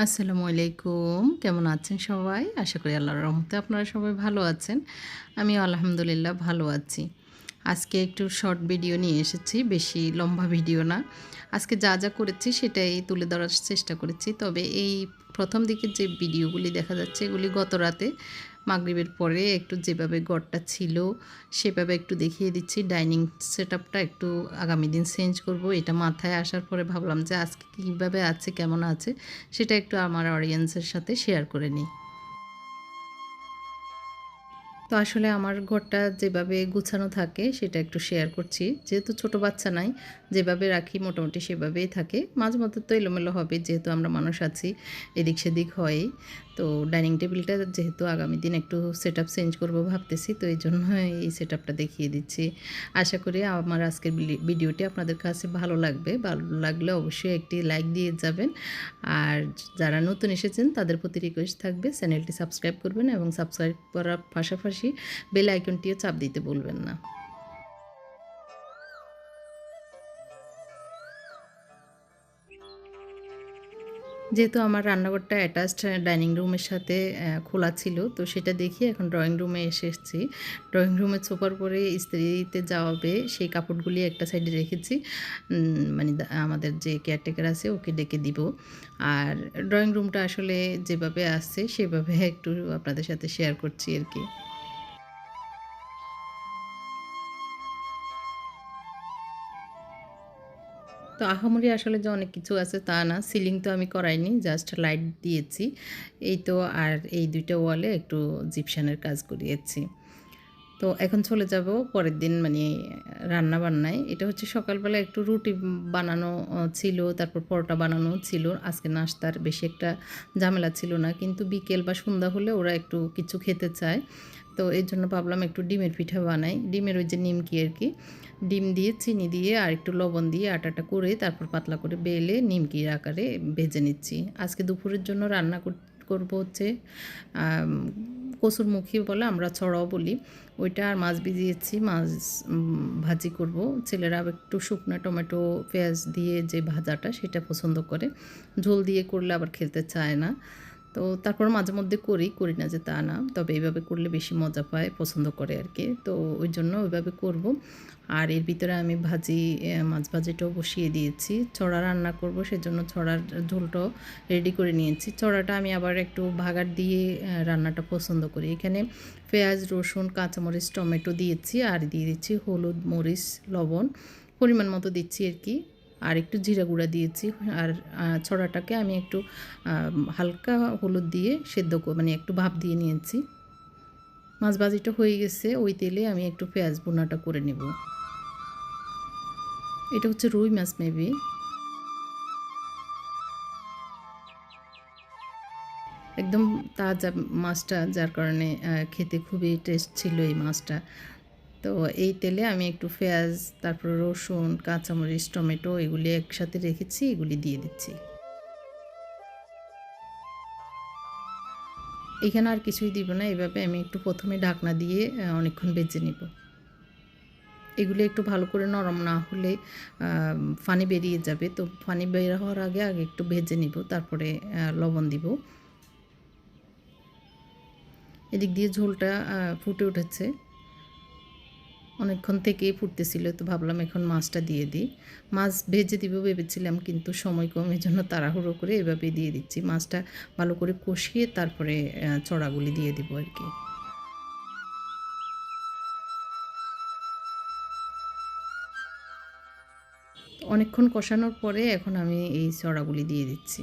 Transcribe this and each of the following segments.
আসসালামু আলাইকুম। কেমন আছেন সবাই? আশা করি আল্লাহর রহমতে আপনারা সবাই ভালো আছেন। আমি আলহামদুলিল্লাহ ভালো আছি। আজকে একটু শর্ট ভিডিও নিয়ে এসেছি, বেশি লম্বা ভিডিও না। আজকে যা যা করেছি সেটাই তুলে ধরার চেষ্টা করেছি। তবে এই প্রথম দিকে যে ভিডিওগুলি দেখা যাচ্ছে, এগুলি গত রাতে মাগরিবের পরে একটু যেভাবে গড়টা ছিল, সেভাবে একটু দেখিয়ে দিচ্ছি। ডাইনিং সেট একটু আগামী দিন চেঞ্জ করব। এটা মাথায় আসার পরে ভাবলাম যে আজকে কীভাবে আছে, কেমন আছে, সেটা একটু আমার অডিয়েন্সের সাথে শেয়ার করে নিই। তো আসলে আমার ঘরটা যেভাবে গুছানো থাকে, সেটা একটু শেয়ার করছি। যেহেতু ছোট বাচ্চা নাই, যেভাবে রাখি মোটামুটি সেভাবেই থাকে। মাঝে মধ্যে তো এলোমেলো হবে, যেহেতু আমরা মানুষ আছি, এদিক সেদিক হয়ই। তো ডাইনিং টেবিলটা যেহেতু আগামী দিন একটু সেট আপ চেঞ্জ করব ভাবতেছি, তো এই জন্য এই সেট আপটা দেখিয়ে দিচ্ছি। আশা করি আমার আজকের ভিডিওটি আপনাদের কাছে ভালো লাগবে। ভালো লাগলে অবশ্যই একটি লাইক দিয়ে যাবেন। আর যারা নতুন এসেছেন, তাদের প্রতি রিকোয়েস্ট থাকবে চ্যানেলটি সাবস্ক্রাইব করবেন এবং সাবস্ক্রাইব করার পাশাপাশি বেল আইকনটিও চাপ দিতে বলবেন না। যেহেতু আমার রান্নাঘরটা অ্যাটাচড ডাইনিং রুমের সাথে খোলা ছিল, তো সেটা দেখি এখন ড্রয়িং রুমে এসে এসেছি। ড্রয়িং রুমে ছোপার পরে ইস্ত্রিতে যাওয়াবে, সেই কাপড়গুলি একটা সাইডে রেখেছি। মানে আমাদের যে কেয়ারটেকার আছে, ওকে ডেকে দিব। আর ড্রয়িং রুমটা আসলে যেভাবে আসছে সেভাবে একটু আপনাদের সাথে শেয়ার করছি আর কি। তো আহামরি আসলে যে অনেক কিছু আছে তা না। সিলিং তো আমি করাইনি জাস্ট লাইট দিয়েছি। এই তো আর এই দুইটা ওয়ালে একটু জিপশানের কাজ করিয়েছি। তো এখন চলে যাব পরের দিন মানে রান্না বান্নায়। এটা হচ্ছে সকালবেলা একটু রুটি বানানো ছিল, তারপর পরোটা বানানো ছিল। আজকে নাস্তার বেশি একটা ঝামেলা ছিল না, কিন্তু বিকেল বা সন্ধ্যা হলে ওরা একটু কিছু খেতে চায়। তো এর জন্য ভাবলাম একটু ডিমের পিঠা বানাই। ডিমের ওই যে নিমকি আর কি। ডিম দিয়ে, চিনি দিয়ে আর একটু লবণ দিয়ে আটাটা করে তারপর পাতলা করে বেলে নিমকির আকারে ভেজে নিচ্ছি। আজকে দুপুরের জন্য রান্না করব হচ্ছে কসুরমুখী বলে আমরা ছড়াও বলি। ওইটা আর মাছ ভিজিয়েছি, মাছ ভাজি করব। ছেলেরা একটু শুকনো টমেটো, পেঁয়াজ দিয়ে যে ভাজাটা সেটা পছন্দ করে। ঝোল দিয়ে করলে আবার খেতে চায় না। তো তারপর মাঝে মধ্যে করি করি না যে তা না, তবে এইভাবে করলে বেশি মজা পায়, পছন্দ করে আর কি। তো ওই জন্য ওইভাবে করব। আর এর ভিতরে আমি ভাজি মাছ ভাজিটাও বসিয়ে দিয়েছি। ছড়া রান্না করব, সেজন্য ছড়ার ঝোলটাও রেডি করে নিয়েছি। ছড়াটা আমি আবার একটু ভাগার দিয়ে রান্নাটা পছন্দ করি। এখানে পেঁয়াজ, রসুন, কাঁচামরিচ, টমেটো দিয়েছি, আর দিয়ে দিচ্ছি হলুদ, মরিচ, লবণ, পরিমাণ মতো দিচ্ছি আর কি। আর একটু জিরা গুঁড়া দিয়েছি, আর ছড়াটাকে আমি একটু হালকা হলুদ দিয়ে সেদ্ধ মানে একটু ভাপ দিয়ে নিয়েছি। মাছ ভাজিটা হয়ে গেছে, ওই তেলে আমি একটু পেঁয়াজ বোনাটা করে নেব। এটা হচ্ছে রুই মাছ মেবি। একদম তাজা মাছটা, যার কারণে খেতে খুবই টেস্ট ছিল এই মাছটা। তো এই তেলে আমি একটু পেঁয়াজ, তারপর রসুন, কাঁচামরিচ, টমেটো এগুলি একসাথে রেখেছি, এগুলি দিয়ে দিচ্ছি। এখানে আর কিছুই দিব না, এভাবে আমি একটু প্রথমে ঢাকনা দিয়ে অনেকক্ষণ বেজে নিব। এগুলো একটু ভালো করে নরম না হলে ফানি বেরিয়ে যাবে। তো ফানি বের হওয়ার আগে আগে একটু ভেজে নিব, তারপরে লবণ দিব। এদিক দিয়ে ঝোলটা ফুটে উঠেছে। অনেকক্ষণ থেকেই ফুটতেছিল, তো ভাবলাম এখন মাছটা দিয়ে দিই। মাছ ভেজে দিব ভেবেছিলাম, কিন্তু সময় কম জন্য তাড়াহুড়ো করে এভাবে দিয়ে দিচ্ছি। মাছটা ভালো করে কষিয়ে তারপরে চড়াগুলি দিয়ে দিব আর কি। অনেকক্ষণ কষানোর পরে এখন আমি এই চড়াগুলি দিয়ে দিচ্ছি।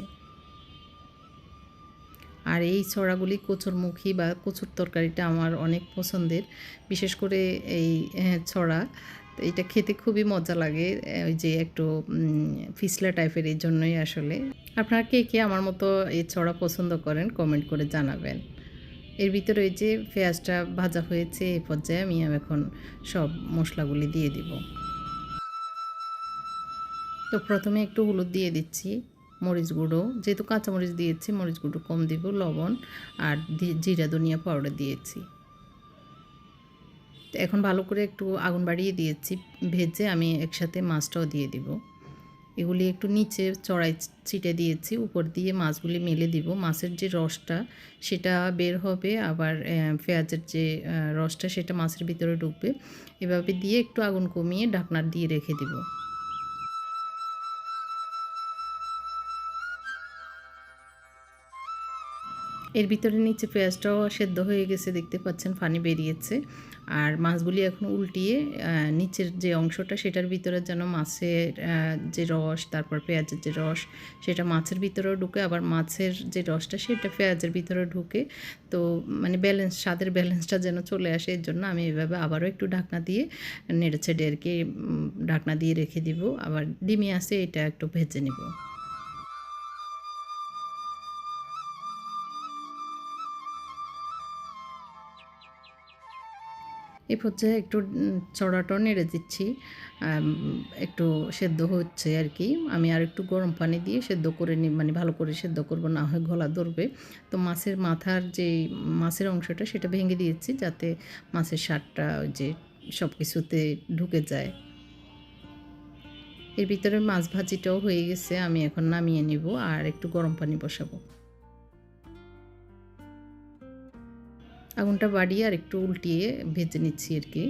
আর এই ছড়াগুলি কচুরমুখী বা কচুর তরকারিটা আমার অনেক পছন্দের। বিশেষ করে এই ছড়া, এটা খেতে খুবই মজা লাগে ওই যে একটু ফিসলা টাইপের এই জন্যই আসলে। আপনারা কে কে আমার মতো এই ছড়া পছন্দ করেন কমেন্ট করে জানাবেন। এর ভিতরে ওই যে পেঁয়াজটা ভাজা হয়েছে এই পর্যায়ে আমি এখন সব মশলাগুলি দিয়ে দিব। তো প্রথমে একটু হলুদ দিয়ে দিচ্ছি। মরিচ গুঁড়ো, যেহেতু কাঁচামরিচ দিয়েছি, মরিচ গুঁড়ো কম দিব, লবণ আর জিরা, ধনিয়া পাউডার দিয়েছি। এখন ভালো করে একটু আগুন বাড়িয়ে দিয়েছি, ভেজে আমি একসাথে মাছটাও দিয়ে দিব। এগুলি একটু নিচে চড়াই ছিটে দিয়েছি, উপর দিয়ে মাছগুলি মেলে দিব। মাছের যে রসটা, সেটা বের হবে, আবার পেঁয়াজের যে রসটা, সেটা মাছের ভিতরে ঢুকবে। এভাবে দিয়ে একটু আগুন কমিয়ে ঢাকনা দিয়ে রেখে দিব। এর ভিতরে নিচে পেঁয়াজটাও সেদ্ধ হয়ে গেছে, দেখতে পাচ্ছেন পানি বেরিয়েছে। আর মাছগুলি এখন উল্টিয়ে নিচের যে অংশটা, সেটার ভিতরে যেন মাছের যে রস, তারপর পেঁয়াজের যে রস, সেটা মাছের ভিতরেও ঢুকে, আবার মাছের যে রসটা, সেটা পেঁয়াজের ভিতরে ঢুকে, তো মানে ব্যালেন্স স্বাদের ব্যালেন্সটা যেন চলে আসে, এর জন্য আমি এভাবে আবারও একটু ঢাকনা দিয়ে নেড়ে ছেড়ে আর কি ঢাকনা দিয়ে রেখে দিব। আবার ডিমি আছে, এটা একটু ভেজে নিব। এই পর্যায়ে একটু উম, নেড়ে দিচ্ছি। একটু সেদ্ধ হচ্ছে আর কি আমি আর একটু গরম পানি দিয়ে সেদ্ধ করে নি মানে ভালো করে সেদ্ধ করব না হয় গলা ধরবে। তো মাছের মাথার যে মাছের অংশটা সেটা ভেঙে দিয়েছি যাতে মাছের স্বাদটা ওই যে সব কিছুতে ঢুকে যায়। এর ভিতরে মাছ ভাজিটাও হয়ে গেছে আমি এখন নামিয়ে নিব আর একটু গরম পানি বসাবো। আগুনটা বাড়িয়ে আর একটু উল্টিয়ে ভেজে নিচ্ছি আর কি।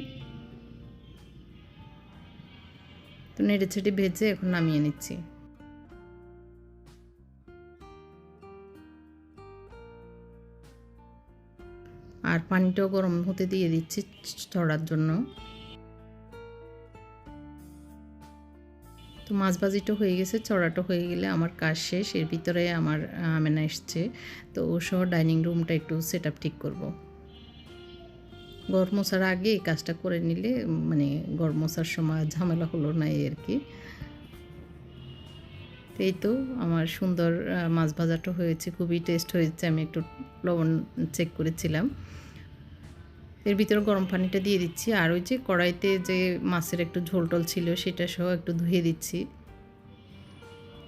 তো নেড়ে ছেড়ে ভেজে এখন নামিয়ে নিচ্ছি। আর পানিটাও গরম হতে দিয়ে দিচ্ছি ছড়ার জন্য। তো মাছ ভাজিটা হয়ে গেছে, চড়াটা হয়ে গেলে আমার কাজ শেষ, এর ভিতরে আমার আমেনা এসছে। তো ও সহ ডাইনিং রুমটা একটু সেট ঠিক করব। গড় মশার আগে এই কাজটা করে নিলে মানে গড় মশার সময় ঝামেলা হলো না আর কি। এই তো আমার সুন্দর মাছ ভাজাটা হয়েছে, খুবই টেস্ট হয়েছে, আমি একটু লবণ চেক করেছিলাম। এর ভিতরে গরম পানিটা দিয়ে দিচ্ছি, আর ওই যে কড়াইতে যে মাছের একটু ঝোল টোল ছিল, সেটা সহ একটু ধুয়ে দিচ্ছি।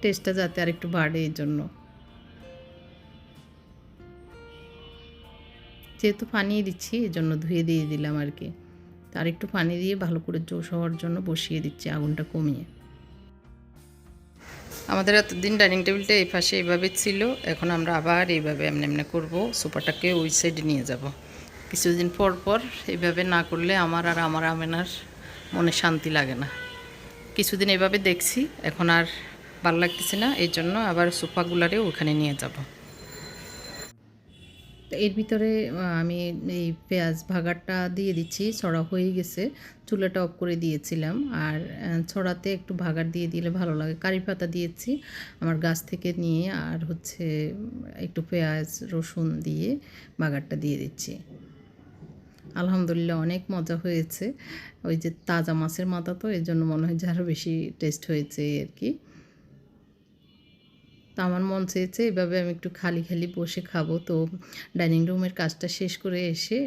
টেস্টটা যাতে আর একটু বাড়ে এই জন্য। যেহেতু পানি দিচ্ছি এই জন্য ধুয়ে দিয়ে দিলাম আর কি। তার একটু পানি দিয়ে ভালো করে জোশ হওয়ার জন্য বসিয়ে দিচ্ছি আগুনটা কমিয়ে। আমাদের এতদিন ডাইনিং টেবিলটা এই পাশে এইভাবে ছিল, এখন আমরা আবার এইভাবে এমনি এমনি করব, সোফাটাকে ওই সাইডে নিয়ে যাব। কিছুদিন পর পর এইভাবে না করলে আমার আর আমার আমেনার মনে শান্তি লাগে না। কিছুদিন এভাবে দেখছি, এখন আর ভালো লাগতেছে না এই জন্য আবার সোফাগুলারে ওখানে নিয়ে যাব। এর ভিতরে আমি এই পেঁয়াজ ভাগারটা দিয়ে দিচ্ছি, ছড়া হয়ে গেছে, চুলাটা অফ করে দিয়েছিলাম। আর ছড়াতে একটু ভাগার দিয়ে দিলে ভালো লাগে। কারি পাতা দিয়েছি আমার গাছ থেকে নিয়ে, আর হচ্ছে একটু পেঁয়াজ, রসুন দিয়ে ভাগারটা দিয়ে দিচ্ছি। আলহামদুলিল্লাহ অনেক মজা হয়েছে। ওই যে তাজা মাছের মাথা তো, এর জন্য মনে হয় যে আরও বেশি টেস্ট হয়েছে আর কি। তো আমার মন চেয়েছে এভাবে আমি একটু খালি খালি বসে খাব। তো ডাইনিং রুমের কাজটা শেষ করে এসে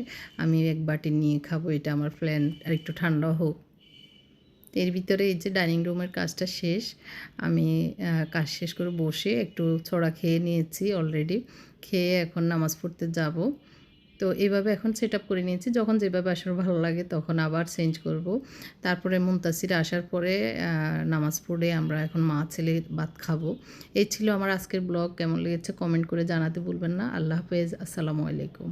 আমি এক বাটি নিয়ে খাব, এটা আমার প্ল্যান। আর একটু ঠান্ডা হোক। এর ভিতরে এই যে ডাইনিং রুমের কাজটা শেষ, আমি কাজ শেষ করে বসে একটু ছড়া খেয়ে নিয়েছি অলরেডি। খেয়ে এখন নামাজ পড়তে যাব। তো এভাবে এখন সেট আপ করে নিয়েছি। যখন যেভাবে আসার ভালো লাগে তখন আবার চেঞ্জ করব। তারপরে মুমতাসির আসার পরে নামাজ পড়ে আমরা এখন মা ছেলে ভাত খাব। এই ছিল আমার আজকের ব্লগ কেমন লেগেছে কমেন্ট করে জানাতে ভুলবেন না। আল্লাহ হাফেজ। আসসালামু আলাইকুম।